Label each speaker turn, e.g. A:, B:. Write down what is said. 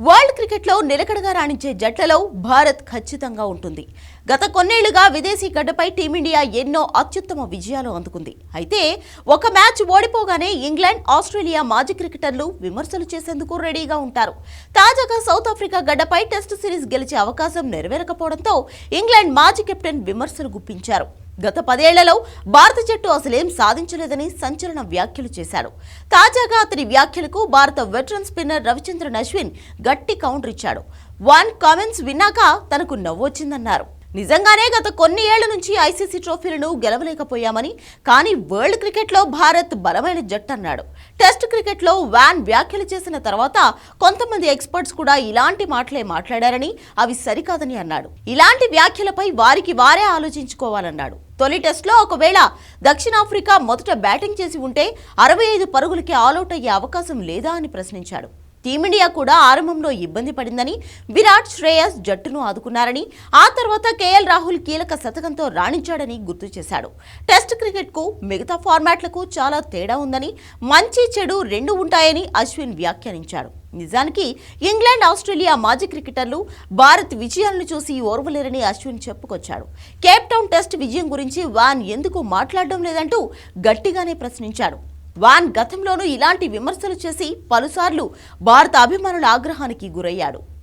A: World క్రికెట్లో నిలకడగా రాణించే జట్లలో భారత్ ఖచ్చితంగా ఉంటుంది. గత కొన్నేళ్ళుగా విదేశీ గడ్డపై టీమిండియా ఎన్నో అత్యుత్తమ విజయాలు అందుకుంది. అయితే ఒక మ్యాచ్ ఓడిపోగానే ఇంగ్లాండ్ ఆస్ట్రేలియా మాజీ క్రికెటర్లు విమర్శలు చేసేందుకు రెడీగా ఉంటారు. తాజాగా సౌత్ ఆఫ్రికా గడ్డపై టెస్ట్ సిరీస్ గెలిచే అవకాశం నెరవేరకపోవడంతో ఇంగ్లాండ్ మాజీ కెప్టెన్ విమర్శలు గుప్పించారు. గత పదేళ్ళలో భారత జట్టు అసలేం సాధించలేదని సంచలన వ్యాఖ్యలు చేశాడు తాజాగా అతని వ్యాఖ్యలకు భారత వెటరన్ స్పిన్నర్ రవిచంద్రన్ అశ్విన్ గట్టి కౌంటర్ ఇచ్చాడు. వన్ కామెంట్స్ విన్నాక తనకు నవ్వొచ్చిందన్నారు. నిజంగానే గత కొన్ని ఏళ్ళ నుంచి ఐసీసీ ట్రోఫీలను గెలవలేకపోయామని కానీ వరల్డ్ క్రికెట్లో భారత్ బలమైన జట్టు అన్నాడు. టెస్ట్ క్రికెట్లో వ్యాన్ వ్యాఖ్యలు చేసిన తర్వాత కొంతమంది ఎక్స్పర్ట్స్ కూడా ఇలాంటి మాటలే మాట్లాడారని అవి సరికాదని అన్నాడు. ఇలాంటి వ్యాఖ్యలపై వారికి వారే ఆలోచించుకోవాలన్నాడు. తొలి టెస్ట్లో ఒకవేళ దక్షిణాఫ్రికా మొదట బ్యాటింగ్ చేసి ఉంటే అరవై ఐదు పరుగులకి ఆలౌట్ అయ్యే అవకాశం లేదా అని ప్రశ్నించాడు. టీమిండియా కూడా ఆరంభంలో ఇబ్బంది పడిందని విరాట్ శ్రేయస్ జట్టును ఆదుకున్నారని ఆ తర్వాత కేఎల్ రాహుల్ కీలక శతకంతో రాణించాడని గుర్తు చేశాడు. టెస్ట్ క్రికెట్కు మిగతా ఫార్మాట్లకు చాలా తేడా ఉందని మంచి చెడు రెండు ఉంటాయని అశ్విన్ వ్యాఖ్యానించాడు. నిజానికి ఇంగ్లాండ్ ఆస్ట్రేలియా మాజీ క్రికెటర్లు భారత్ విజయాలను చూసి ఓర్వలేరని అశ్విన్ చెప్పుకొచ్చాడు. కేప్ టౌన్ టెస్ట్ విజయం గురించి వాన్ ఎందుకు మాట్లాడడం లేదంటూ గట్టిగానే ప్రశ్నించాడు. వాన్ గతంలోనూ ఇలాంటి విమర్శలు చేసి పలుసార్లు భారత అభిమానుల ఆగ్రహానికి గురయ్యాడు.